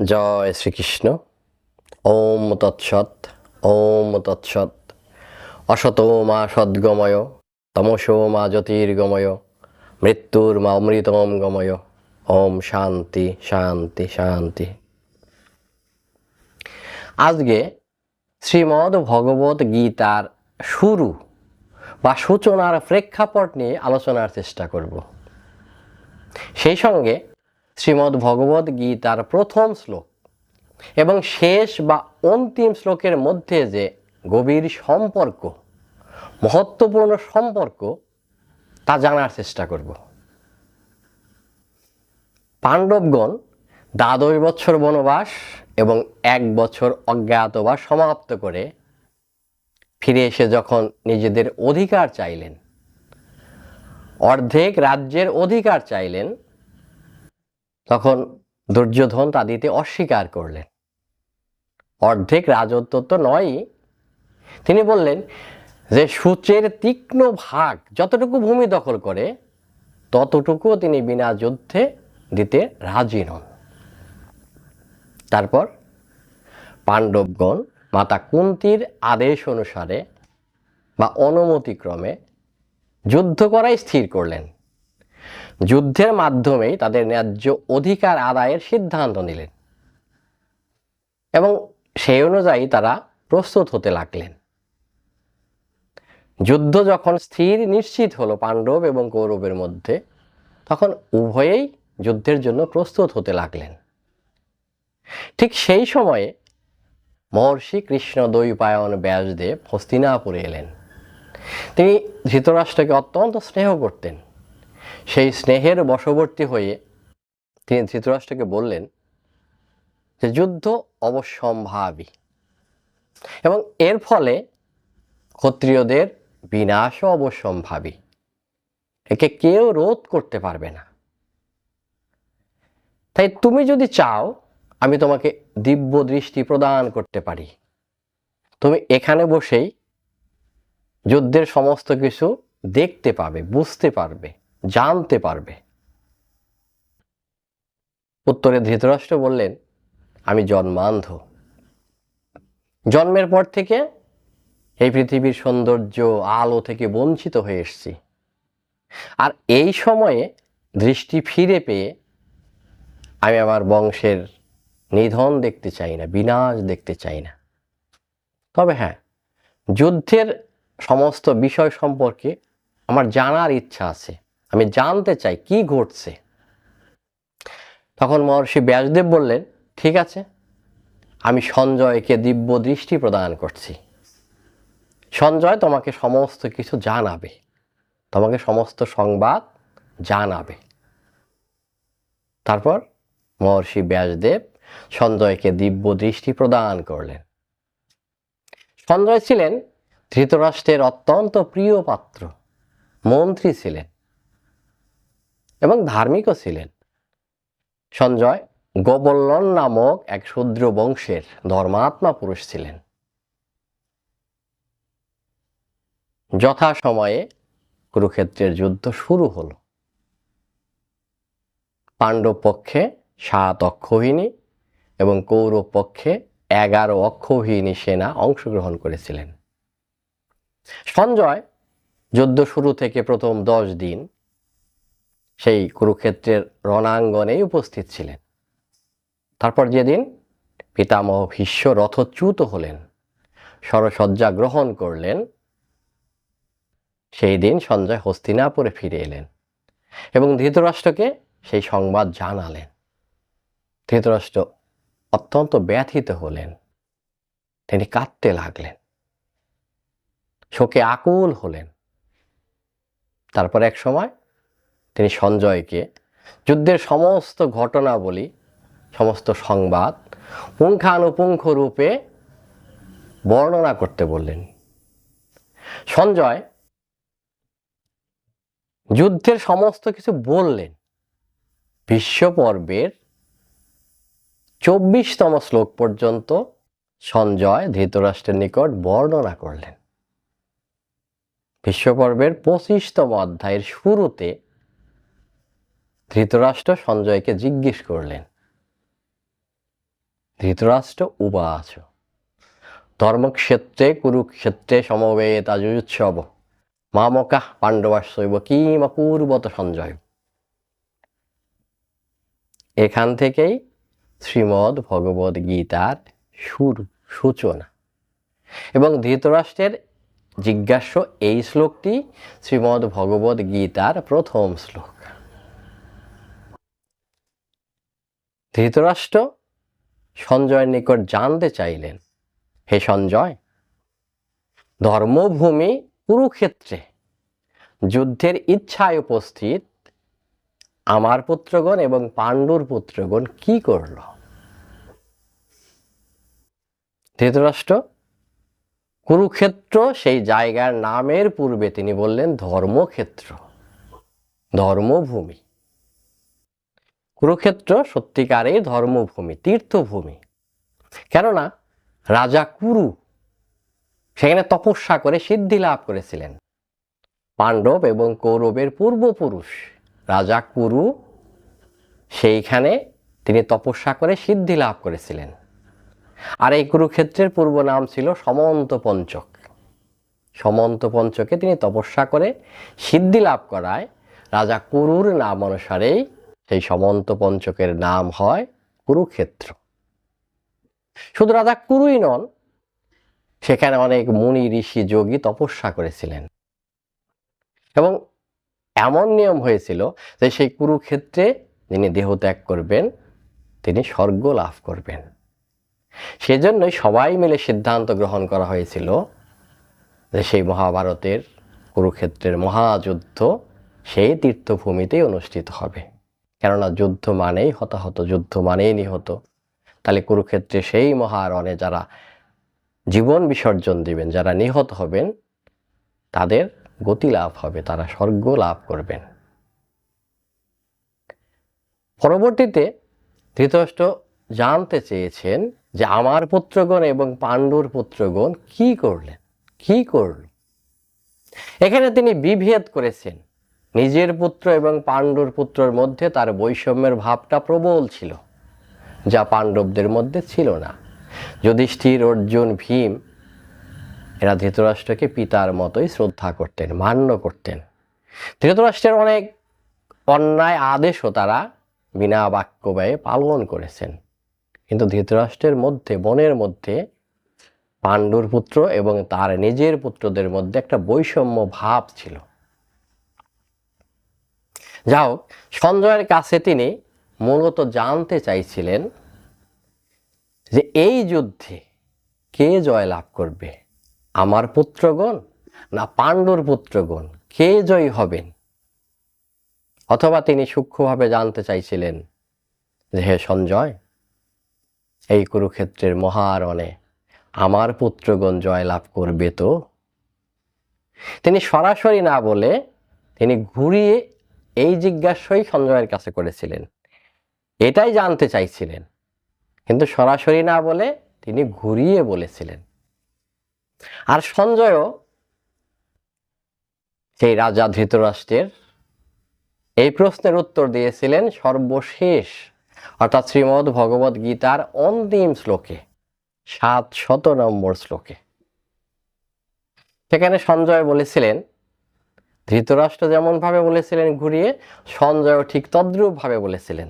জয় শ্রীকৃষ্ণ। ওম তৎসৎ ওম তৎসৎ। অসতো মা সদ্গময় তমসো মা জ্যোতির্গময়, মৃত্যুর মা অমৃতম গময়। ওম শান্তি শান্তি শান্তি। আজকে শ্রীমদ্ ভগবত গীতার শুরু বা সূচনার প্রেক্ষাপট নিয়ে আলোচনার চেষ্টা করব। সেই সঙ্গে শ্রীমদ্ ভগবত গীতার প্রথম শ্লোক। এবং শেষ বা অন্তিম শ্লোকের মধ্যে যে গভীর সম্পর্ক, মহত্বপূর্ণ সম্পর্ক, তা জানার চেষ্টা করব। পাণ্ডবগণ দ্বাদশ বছর বনবাস এবং এক বছর অজ্ঞাতবাস সমাপ্ত করে ফিরে এসে যখন নিজেদের অধিকার চাইলেন, অর্ধেক রাজ্যের অধিকার চাইলেন তখন দুর্যোধন তা দিতে অস্বীকার করলেন। অর্ধেক রাজত্ব তো নয়ই। তিনি বললেন যে, সূচের তীক্ষ্ণ ভাগ যতটুকু ভূমি দখল করে, ততটুকুও তিনি বিনা যুদ্ধে দিতে রাজি নন। তারপর পাণ্ডবগণ মাতা কুন্তির আদেশ অনুসারে বা অনুমতিক্রমে যুদ্ধ করাই স্থির করলেন। যুদ্ধের মাধ্যমেই তাদের ন্যায্য অধিকার আদায়ের সিদ্ধান্ত নিলেন এবং সেই অনুযায়ী তারা প্রস্তুত হতে লাগলেন। যুদ্ধ যখন স্থির নিশ্চিত হলো পাণ্ডব এবং কৌরবের মধ্যে, তখন উভয়েই যুদ্ধের জন্য প্রস্তুত হতে লাগলেন। ঠিক সেই সময়ে মহর্ষি কৃষ্ণ দৈপায়ন ব্যাসদেব হস্তিনাপুরে এলেন। তিনি ধৃতরাষ্ট্রকে অত্যন্ত স্নেহ করতেন। সেই স্নেহের বশবর্তী হয়ে তিনি ধৃতরাষ্ট্রকে বললেন যে যুদ্ধ অবশ্যম্ভাবী। এবং এর ফলে ক্ষত্রিয়দের বিনাশও অবশ্যম্ভাবী। একে কেউ রোধ করতে পারবে না। তাই তুমি যদি চাও, আমি তোমাকে দিব্য দৃষ্টি প্রদান করতে পারি। তুমি এখানে বসেই যুদ্ধের সমস্ত কিছু দেখতে পাবে, বুঝতে পারবে। জানতে পারবে। উত্তরে ধৃতরাষ্ট্র বললেন, আমি জন্মান্ধ। জন্মের পর থেকে এই পৃথিবীর সৌন্দর্য আলো থেকে বঞ্চিত হয়ে এসছি। আর এই সময়ে দৃষ্টি ফিরে পেয়ে আমি আমার বংশের নিধন দেখতে চাই না, বিনাশ দেখতে চাই না। তবে হ্যাঁ যুদ্ধের সমস্ত বিষয় সম্পর্কে আমার জানার ইচ্ছা আছে। আমি জানতে চাই, কি ঘটছে? তখন মহর্ষি ব্যাসদেব বললেন, ঠিক আছে, আমি সঞ্জয়কে দিব্য দৃষ্টি প্রদান করছি। সঞ্জয় তোমাকে সমস্ত কিছু জানাবে। তোমাকে সমস্ত সংবাদ জানাবে। তারপর মহর্ষি ব্যাসদেব সঞ্জয়কে দিব্য দৃষ্টি প্রদান করলেন। সঞ্জয় ছিলেন ধৃতরাষ্ট্রের অত্যন্ত প্রিয় পাত্র, মন্ত্রী ছিলেন। এবং ধার্মিকও ছিলেন। সঞ্জয় গোবল্লন নামক এক শূদ্র বংশের ধর্মাত্মা পুরুষ ছিলেন। যথাসময়ে কুরুক্ষেত্রের যুদ্ধ শুরু হলো। পাণ্ডব পক্ষে সাত অক্ষৌহিনী এবং কৌরব পক্ষে এগারো অক্ষৌহিনী সেনা অংশগ্রহণ করেছিলেন। সঞ্জয় যুদ্ধ শুরু থেকে প্রথম দশ দিন সেই কুরুক্ষেত্রের রণাঙ্গনেই উপস্থিত ছিলেন। তারপর যেদিন পিতামহ ভীষ্ম রথচ্যুত হলেন সরসজ্জা গ্রহণ করলেন, সেই দিন সঞ্জয় হস্তিনাপুরে ফিরে এলেন এবং ধৃতরাষ্ট্রকে সেই সংবাদ জানালেন। ধৃতরাষ্ট্র অত্যন্ত ব্যথিত হলেন, তিনি কাঁদতে লাগলেন, শোকে আকুল হলেন। তারপর এক সময় তিনি সঞ্জয়কে। যুদ্ধের সমস্ত ঘটনাবলী, সমস্ত সংবাদ পুঙ্খানুপুঙ্খ রূপে বর্ণনা করতে বললেন। সঞ্জয় যুদ্ধের সমস্ত কিছু বললেন। বিশ্বপর্বের চব্বিশতম শ্লোক পর্যন্ত সঞ্জয় ধৃতরাষ্ট্রের নিকট বর্ণনা করলেন। বিশ্বপর্বের পঁচিশতম অধ্যায়ের শুরুতে ধৃতরাষ্ট্র সঞ্জয়কে জিজ্ঞেস করলেন, ধৃতরাষ্ট্র উবাচ ধর্মক্ষেত্রে, কুরুক্ষেত্রে সমবেত আজুৎসব মামকা পাণ্ডবাশৈব কিম অপূর্বত সঞ্জয়। এখান থেকেই শ্রীমদ্ ভগবদ গীতার সুর, সূচনা। এবং ধৃতরাষ্ট্রের জিজ্ঞাস্য এই শ্লোকটি শ্রীমদ্ ভগবদ গীতার প্রথম শ্লোক। ধৃতরাষ্ট্র সঞ্জয়ের নিকট জানতে চাইলেন, হে সঞ্জয়, ধর্মভূমি কুরুক্ষেত্রে যুদ্ধের ইচ্ছায় উপস্থিত আমার পুত্রগণ এবং পাণ্ডুর পুত্রগণ কি করল? ধৃতরাষ্ট্র, কুরুক্ষেত্র সেই জায়গার নামের পূর্বে তিনি বললেন ধর্মক্ষেত্র, ধর্মভূমি। কুরুক্ষেত্র সত্যিকারেই ধর্মভূমি, তীর্থভূমি। কেননা রাজা কুরু সেখানে তপস্যা করে সিদ্ধি লাভ করেছিলেন। পাণ্ডব এবং কৌরবের পূর্বপুরুষ রাজা কুরু সেইখানে তিনি তপস্যা করে সিদ্ধি লাভ করেছিলেন। আর এই কুরুক্ষেত্রের পূর্ব নাম ছিল সমন্ত পঞ্চক। সমন্ত পঞ্চকে তিনি তপস্যা করে সিদ্ধি লাভ করায় রাজা কুরুর নাম অনুসারেই সেই সমন্ত পঞ্চকের নাম হয় কুরুক্ষেত্র। শুধু রাজা কুরুই নন, সেখানে অনেক মুনি, ঋষি, যোগী তপস্যা করেছিলেন। এবং এমন নিয়ম হয়েছিল যে সেই কুরুক্ষেত্রে যিনি দেহত্যাগ করবেন, তিনি স্বর্গ লাভ করবেন। সেজন্যই সবাই মিলে সিদ্ধান্ত গ্রহণ করা হয়েছিল যে সেই মহাভারতের কুরুক্ষেত্রের মহাযুদ্ধ সেই তীর্থভূমিতেই অনুষ্ঠিত হবে। কেননা যুদ্ধ মানেই হতাহত, যুদ্ধ মানেই নিহত। তাহলে কুরুক্ষেত্রে সেই মহারণে যারা জীবন বিসর্জন দিবেন, যারা নিহত হবেন, তাদের গতি লাভ হবে, তারা স্বর্গ লাভ করবেন। পরবর্তীতে ধৃতরাষ্ট্র জানতে চেয়েছেন যে আমার পুত্রগণ এবং পাণ্ডুর পুত্রগণ কি করলেন? কি করল? এখানে তিনি বিভেদ করেছেন। নিজের পুত্র এবং পাণ্ডুর পুত্রের মধ্যে তার বৈষম্যের ভাবটা প্রবল ছিল, যা পাণ্ডবদের মধ্যে ছিল না। যুধিষ্ঠির, অর্জুন, ভীম, এরা ধৃতরাষ্ট্রকে পিতার মতোই শ্রদ্ধা করতেন, মান্য করতেন। ধৃতরাষ্ট্রের অনেক অন্যায় আদেশও তারা বিনা বাক্য ব্যয়ে পালন করেছেন। কিন্তু ধৃতরাষ্ট্রের মধ্যে, বনের মধ্যে, পাণ্ডুর পুত্র এবং তার নিজের পুত্রদের মধ্যে একটা বৈষম্য ভাব ছিল। যাও সঞ্জয়ের কাছে তিনি মূলত জানতে চাইছিলেন যে এই যুদ্ধে কে জয়লাভ করবে? আমার পুত্রগণ না পাণ্ডুর পুত্রগণ? কে জয়ী হবেন? অথবা তিনি সূক্ষ্মভাবে জানতে চাইছিলেন যে হে সঞ্জয়, এই কুরুক্ষেত্রের মহারণে আমার পুত্রগণ জয়লাভ করবে তো? তিনি সরাসরি না বলে তিনি ঘুরিয়ে এই জিজ্ঞাসাই সঞ্জয়ের কাছে করেছিলেন। এটাই জানতে চাইছিলেন। কিন্তু সরাসরি না বলে তিনি ঘুরিয়ে বলেছিলেন। আর সঞ্জয়ও সেই রাজা ধৃতরাষ্ট্রের এই প্রশ্নের উত্তর দিয়েছিলেন সর্বশেষ, অর্থাৎ শ্রীমদ্ ভগবদ গীতার অন্তিম শ্লোকে সাত শত নম্বর শ্লোকে। সেখানে সঞ্জয় বলেছিলেন ধৃতরাষ্ট্র যেমনভাবে বলেছিলেন ঘুরিয়ে, সঞ্জয়ও ঠিক তদ্রূপভাবে বলেছিলেন।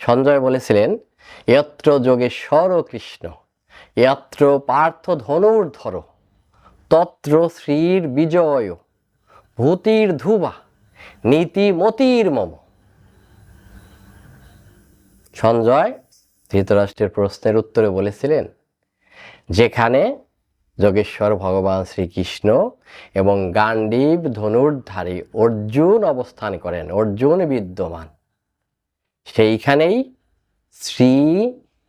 সঞ্জয় বলেছিলেন যত্র যোগেশ্বর কৃষ্ণ যত্র পার্থ ধনুর্ধর, তত্র শ্রীর বিজয়, ভূতির ধুবা নীতিমতির মম। সঞ্জয় ধৃতরাষ্ট্রের প্রশ্নের উত্তরে বলেছিলেন, যেখানে যোগেশ্বর ভগবান শ্রীকৃষ্ণ এবং গান্ডীব ধনুর্ধারী অর্জুন অবস্থান করেন, অর্জুন বিদ্যমান। সেইখানেই শ্রী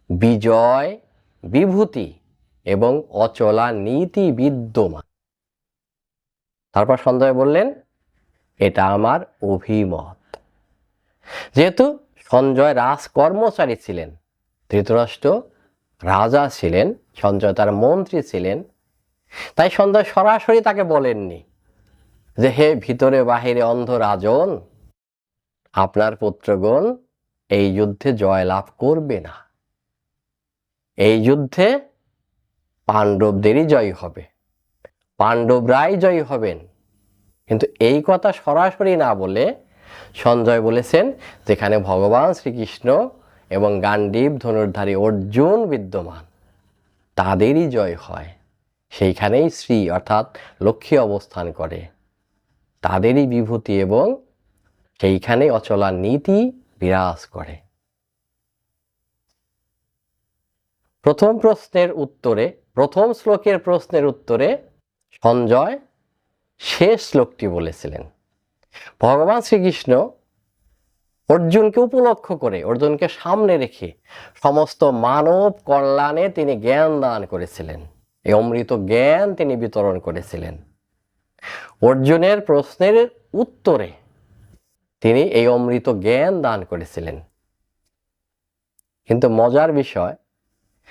বিজয় বিভূতি এবং অচলা নীতি বিদ্যমান। তারপর সঞ্জয় বললেন, এটা আমার অভিমত। যেহেতু সঞ্জয় রাজ কর্মচারী ছিলেন, ধৃতরাষ্ট্র রাজা ছিলেন, সঞ্জয় তার মন্ত্রী ছিলেন তাই সঞ্জয় সরাসরি তাকে বলেননি যে, হে ভিতরে বাহিরে অন্ধ রাজন আপনার পুত্রগণ এই যুদ্ধে জয়লাভ করবে না। এই যুদ্ধে পাণ্ডবদেরই জয় হবে, পাণ্ডবরাই জয়ী হবেন। কিন্তু এই কথা সরাসরি না বলে সঞ্জয় বলেছেন, যেখানে ভগবান শ্রীকৃষ্ণ এবং গান্ডীব ধনুর্ধারী অর্জুন বিদ্যমান, তাদেরই জয় হয়। সেইখানেই শ্রী অর্থাৎ লক্ষ্মী অবস্থান করে। তাদেরই বিভূতি এবং সেইখানে অচলা নীতি বিরাজ করে। প্রথম প্রশ্নের উত্তরে, প্রথম শ্লোকের প্রশ্নের উত্তরে সঞ্জয় শেষ শ্লোকটি বলেছিলেন। ভগবান শ্রীকৃষ্ণ অর্জুনকে উপলক্ষ করে, অর্জুনকে সামনে রেখে সমস্ত মানব কল্যাণে তিনি জ্ঞান দান করেছিলেন। এই অমৃত জ্ঞান তিনি বিতরণ করেছিলেন। অর্জুনের প্রশ্নের উত্তরে তিনি এই অমৃত জ্ঞান দান করেছিলেন। কিন্তু মজার বিষয়,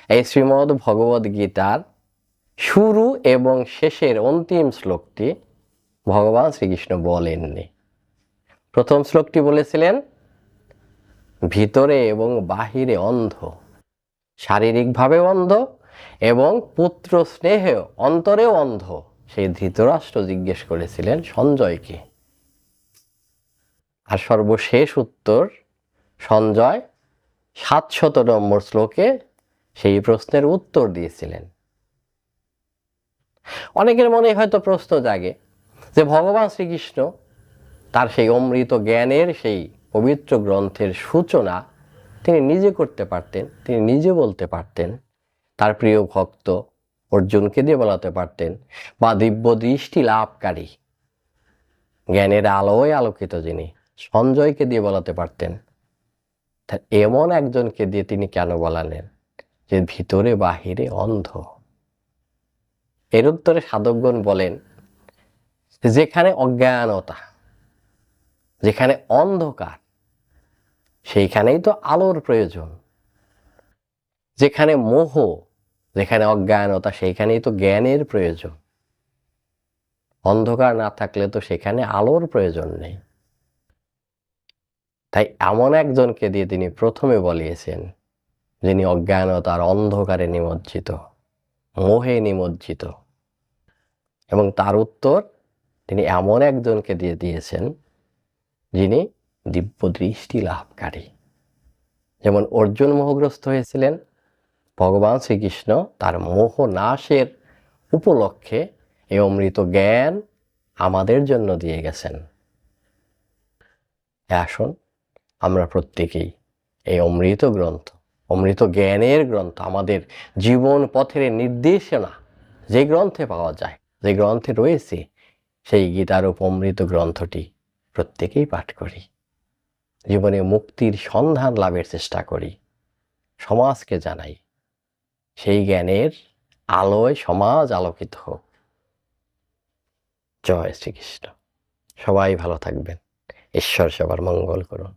এই শ্রীমদ্ ভগবদ গীতার শুরু এবং শেষের অন্তিম শ্লোকটি ভগবান শ্রীকৃষ্ণ বলেননি। প্রথম শ্লোকটি বলেছিলেন, ভিতরে এবং বাহিরে অন্ধ, শারীরিকভাবে অন্ধ এবং পুত্র স্নেহে অন্তরেও অন্ধ। সেই ধৃতরাষ্ট্র জিজ্ঞেস করেছিলেন সঞ্জয়কে আর সর্বশেষ উত্তর, সঞ্জয় সাতশত নম্বর শ্লোকে সেই প্রশ্নের উত্তর দিয়েছিলেন। অনেকের মনে হয়তো প্রশ্ন জাগে যে ভগবান শ্রীকৃষ্ণ তার সেই অমৃত জ্ঞানের, সেই পবিত্র গ্রন্থের সূচনা তিনি নিজে করতে পারতেন, তিনি নিজে বলতে পারতেন। তার প্রিয় ভক্ত অর্জুনকে দিয়ে বলাতে পারতেন, বা দিব্য দৃষ্টি লাভকারী। জ্ঞানের আলোয় আলোকিত যিনি, সঞ্জয়কে দিয়ে বলাতে পারতেন এমন একজনকে দিয়ে তিনি কেন বলালেন যে ভিতরে বাহিরে অন্ধ? এর উত্তরে সাধকগণ বলেন, যেখানে অজ্ঞানতা, যেখানে অন্ধকার, সেইখানেই তো আলোর প্রয়োজন। যেখানে মোহ যেখানে অজ্ঞানতা সেইখানেই তো জ্ঞানের প্রয়োজন। অন্ধকার না থাকলে তো সেখানে আলোর প্রয়োজন নেই। তাই এমন একজনকে দিয়ে তিনি প্রথমে বলিয়েছেন, যিনি অজ্ঞানতার অন্ধকারে নিমজ্জিত, মোহে নিমজ্জিত। এবং তার উত্তর, তিনি এমন একজনকে দিয়ে দিয়েছেন, যিনি দিব্য দৃষ্টি লাভকারী। যেমন অর্জুন মোহগ্রস্ত হয়েছিলেন ভগবান শ্রীকৃষ্ণ তার মোহ নাশের উপলক্ষে এই অমৃত জ্ঞান আমাদের জন্য দিয়ে গেছেন। আসুন, আমরা প্রত্যেকেই এই অমৃত গ্রন্থ, অমৃত জ্ঞানের গ্রন্থ, আমাদের জীবন পথের নির্দেশনা যে গ্রন্থে পাওয়া যায়, যে গ্রন্থে রয়েছে, সেই গীতার অমৃত গ্রন্থটি প্রত্যেকেই পাঠ করি। জীবনে মুক্তির সন্ধান লাভের চেষ্টা করি। সমাজকে জানাই সেই জ্ঞানের আলোয় সমাজ আলোকিত হোক। জয় শ্রীকৃষ্ণ। সবাই ভালো থাকবেন। ঈশ্বর সবার মঙ্গল করুন।